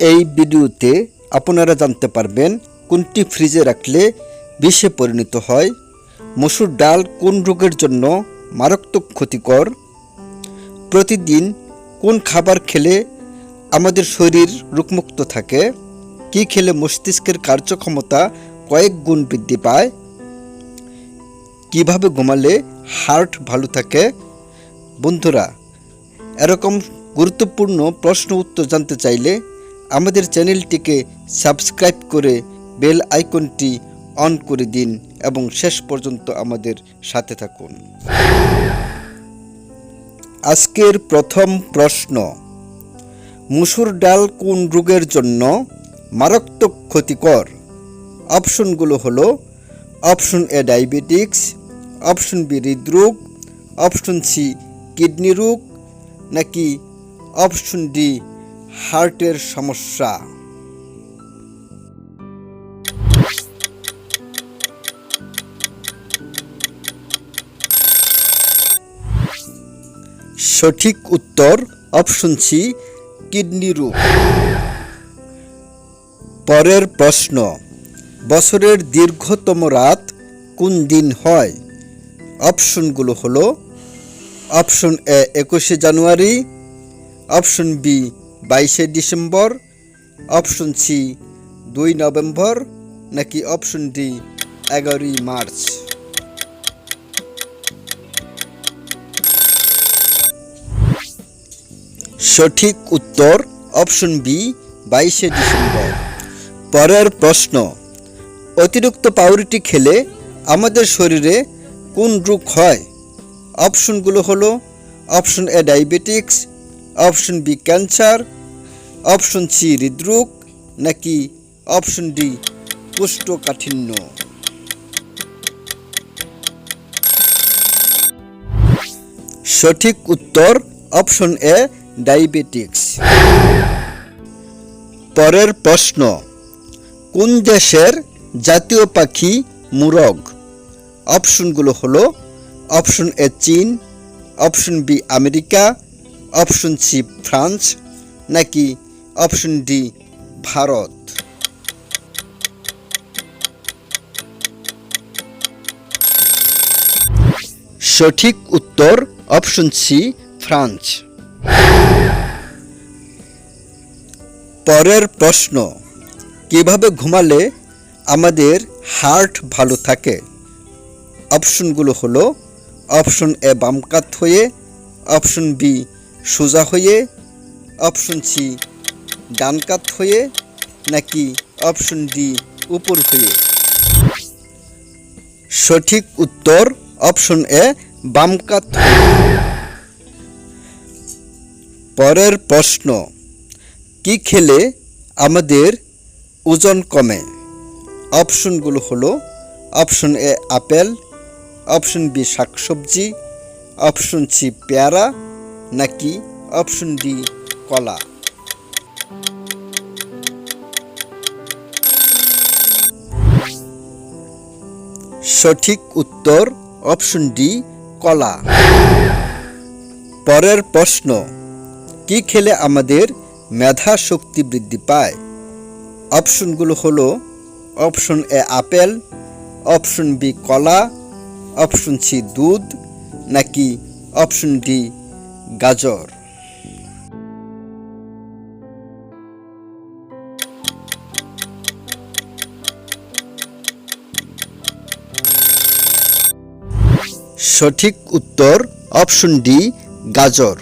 এই ভিডিওতে আপনারা জানতে পারবেন কোনটি ফ্রিজে রাখলে বিষে পরিণত হয়, মসুর ডাল কোন রোগের জন্য মারাত্মক ক্ষতিকর, প্রতিদিন কোন খাবার খেলে আমাদের শরীর রোগমুক্ত থাকে, কি খেলে মস্তিষ্কের কার্যক্ষমতা কয়েক গুণ বৃদ্ধি পায়, কীভাবে ঘুমালে হার্ট ভালো থাকে। বন্ধুরা, এরকম গুরুত্বপূর্ণ প্রশ্ন উত্তর জানতে চাইলে আমাদের চ্যানেলটিকে সাবস্ক্রাইব করে বেল আইকনটি অন করে দিন এবং শেষ পর্যন্ত আমাদের সাথে থাকুন। আজকের প্রথম প্রশ্ন, মুসুর ডাল কোন রোগের জন্য মারাত্মক ক্ষতিকর? অপশনগুলো হলো, option A diabetics, option B হৃদরোগ, অপশন সি কিডনি রোগ, নাকি অপশন ডি হার্টের সমস্যা। সঠিক উত্তর অপশন সি কিডনি রোগ। পরের প্রশ্ন, বছরের দীর্ঘতম রাত কোন দিন হয়? অপশনগুলো হলো অপশন এ একুশে জানুয়ারি অপশন বি বাইশে ডিসেম্বর, অপশন সি, দুই নভেম্বর, নাকি অপশন ডি, এগারোই মার্চ। সঠিক উত্তর, অপশন বি, বাইশে ডিসেম্বর। পরের প্রশ্ন, অতিরিক্ত পাউরুটি খেলে আমাদের শরীরে কোন রোগ হয়? অপশনগুলো হলো, option A diabetics, option B cancer option C, হৃদরোগ, নাকি অপশন ডি, কোষ্ঠকাঠিন্য? সঠিক উত্তর, অপশন এ, ডায়াবেটিক্স। পরের প্রশ্ন, কোন দেশের জাতীয় পাখি মুরগ? অপশনগুলো হলো, অপশন এ, চীন, option B, America, option C, France, নাকি অপশন ডি, ভারত। সঠিক উত্তর, অপশন সি, ফ্রান্স। পরের প্রশ্ন, কীভাবে ঘুমালে আমাদের হার্ট ভালো থাকে? অপশনগুলো হলো, অপশন এ বাম কাত হয়ে, অপশন বি সোজা হয়ে, অপশন সি ডান কাত হয়ে নাকি অপশন ডি উপর হয়ে? সঠিক উত্তর অপশন এ বাম কাত পরের প্রশ্ন, কি খেলে আমাদের ওজন কমে? অপশনগুলো হলো, option A apple, option B শাকসবজি, অপশন সি পেয়ারা, নাকি অপশন ডি কলা? সঠিক উত্তর অপশন ডি, কলা। পরের প্রশ্ন, কি খেলে আমাদের মেধা শক্তি বৃদ্ধি পায়? অপশনগুলো হলো option A apple, option B কলা, অপশন সি দুধ, নাকি অপশন ডি গাজর? সঠিক উত্তর অপশন ডি, গাজর।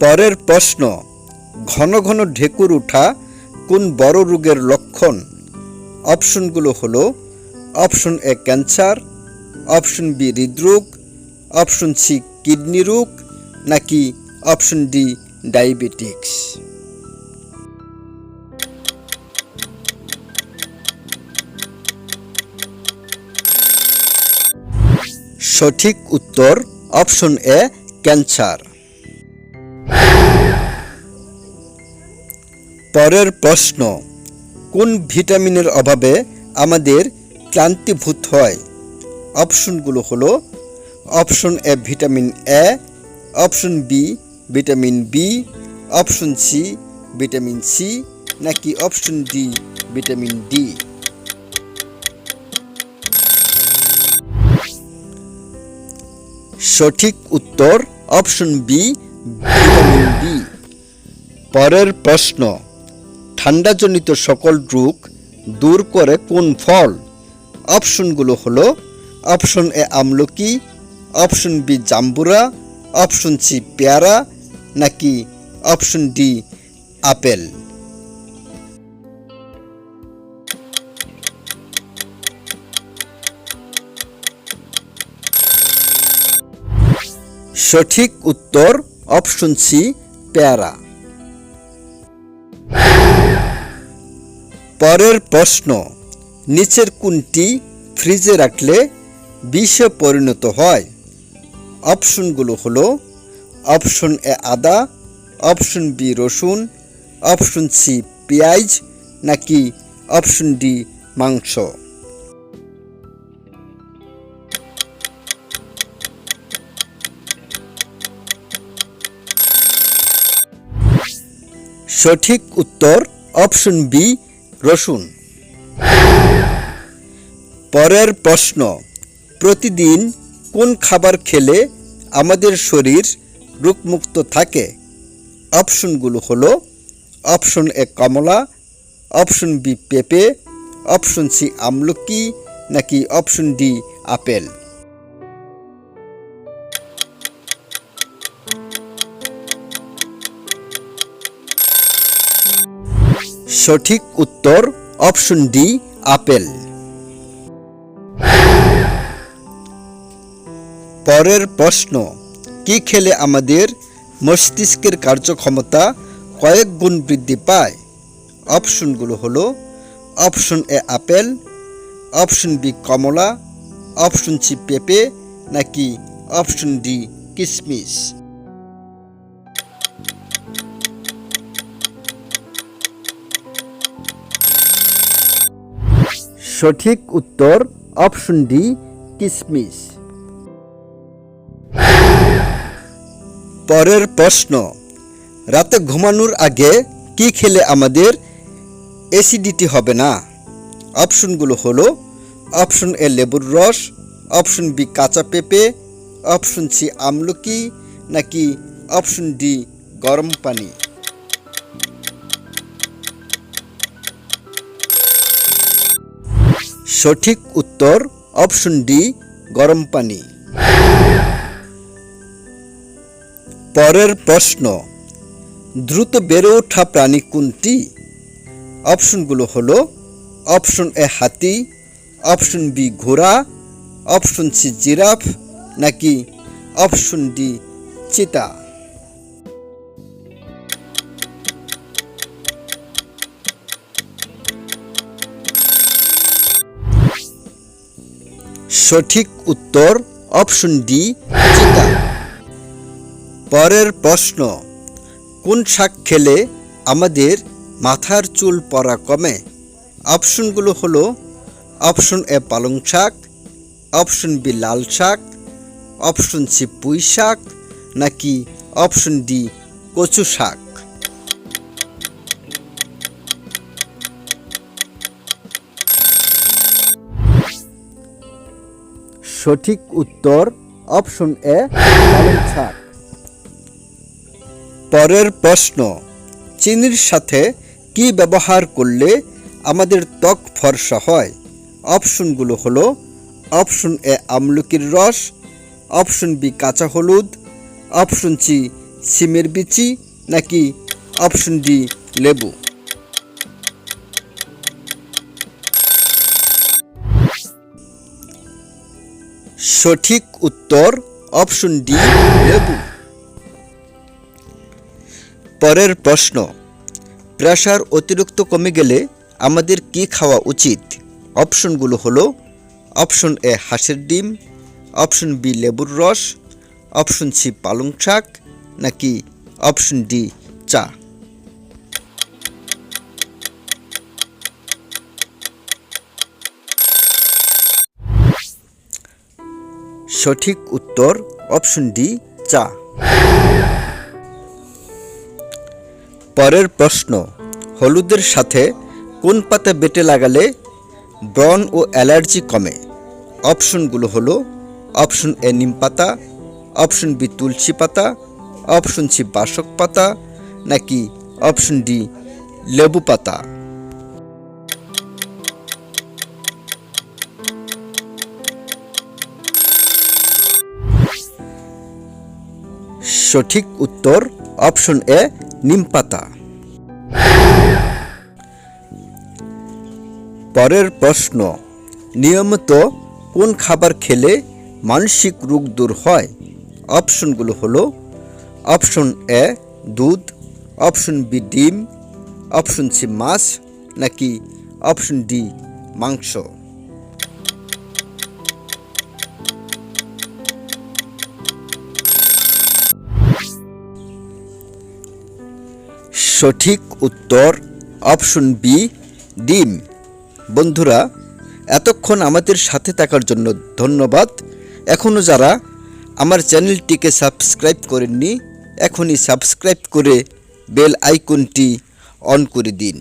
পরের প্রশ্ন, ঘন ঘন ঢেকুর ওঠা কোন বড় রোগের লক্ষণ? অপশনগুলো হল option A cancer, option B হৃদরোগ, অপশন সি কিডনি রোগ, নাকি অপশন ডি ডায়াবেটিক্স সঠিক উত্তর অপশন এ, ক্যান্সার। পরের প্রশ্ন, কোন ভিটামিনের অভাবে আমাদের ক্লান্তিভূত হয়? অপশনগুলো হলো, option A vitamin A, option B vitamin B, option C vitamin C নাকি অপশন ডি ভিটামিন ডি? সঠিক উত্তর অপশন বি, ভিটামিন বি পরের প্রশ্ন, ঠান্ডাজনিত সকল রোগ দূর করে কোন ফল? অপশনগুলো হলো, অপশন এ আমলকি অপশন বি জাম্বুরা, অপশন সি পেয়ারা, নাকি অপশন ডি আপেল? সঠিক উত্তর অপশন সি, পেয়ারা। পরের প্রশ্ন, নিচের কোনটি ফ্রিজে রাখলে বিষে পরিণত হয়? অপশনগুলো হলো, অপশন এ আদা, অপশন বি রসুন, অপশন সি পেঁয়াজ, নাকি অপশন ডি মাংস? সঠিক উত্তর অপশন বি রসুন। পরের প্রশ্ন, প্রতিদিন কোন খাবার খেলে আমাদের শরীর রোগমুক্ত থাকে? অপশনগুলো হলো, অপশন এ কমলা, অপশন বি পেঁপে, অপশন সি আমলকি, নাকি অপশন ডি আপেল? সঠিক উত্তর, অপশন ডি, আপেল। পরের প্রশ্ন, কি খেলে আমাদের মস্তিষ্কের কার্যক্ষমতা কয়েক গুণ বৃদ্ধি পায়? অপশনগুলো হলো, option A apple, option B Kamala, option C পেঁপে, নাকি অপশন ডি কিশমিশ সঠিক উত্তর অপশন ডি কিশমিশ পরের প্রশ্ন, রাতে ঘুমানোর আগে কি খেলে আমাদের অ্যাসিডিটি হবে না? অপশনগুলো হলো, অপশন এ লেবুর রস, অপশন বি কাঁচা পেঁপে, অপশন সি আমলকি, নাকি অপশন ডি গরম পানি। সঠিক উত্তর অপশন ডি গরম পানি। পরের প্রশ্ন, দ্রুত বেড়ে ওঠা প্রাণী কোনটি? অপশনগুলো হলো অপশন এ হাতি অপশন বি ঘোড়া অপশন সি জিরাফ, নাকি অপশন ডি চিতা? সঠিক উত্তর অপশন ডি চিতা পরের প্রশ্ন, কোন শাক খেলে আমাদের মাথার চুল পড়া কমে? অপশনগুলো হলো, অপশন এ পালং শাক, অপশন বি লাল শাক, অপশন সি পুঁই শাক, নাকি অপশন ডি কচু শাক? সঠিক উত্তর অপশন এ পরের প্রশ্ন, চিনির সাথে কি ব্যবহার করলে আমাদের ত্বক ফর্সা হয়? অপশনগুলো হলো, অপশন এ আমলকির রস, অপশন বি কাঁচা হলুদ, অপশন সি সিমের বিচি, নাকি অপশন ডি লেবু? সঠিক উত্তর অপশন ডি, লেবু। পরের প্রশ্ন প্রেশার অতিরিক্ত কমে গেলে আমাদের কি খাওয়া উচিত? অপশনগুলো হলো, অপশন এ হাঁসের ডিম, অপশন বি লেবুর রস, অপশন সি পালং শাক, নাকি অপশন ডি চা। সঠিক উত্তর অপশন ডি, চা। পরের প্রশ্ন, হলুদের সাথে কোন পাতা বেটে লাগালে ব্রণ ও অ্যালার্জি কমে? অপশনগুলো হলো অপশন এ নিম পাতা, অপশন বি তুলসী পাতা, অপশন সি বাসক পাতা, নাকি অপশন ডি লেবু পাতা? সঠিক উত্তর অপশন এ নিম পাতা। পরের প্রশ্ন, নিয়মিত কোন খাবার খেলে মানসিক রোগ দূর হয়? অপশনগুলো হলো অপশন এ দুধ অপশন বি ডিম অপশন সি মাছ, নাকি অপশন ডি মাংস? সঠিক উত্তর অপশন বি ডিম। বন্ধুরা, এতক্ষণ আমাদের সাথে থাকার জন্য ধন্যবাদ। এখনও যারা আমার চ্যানেলটিকে সাবস্ক্রাইব করেননি, এখনই সাবস্ক্রাইব করে বেল আইকনটি অন করে দিন।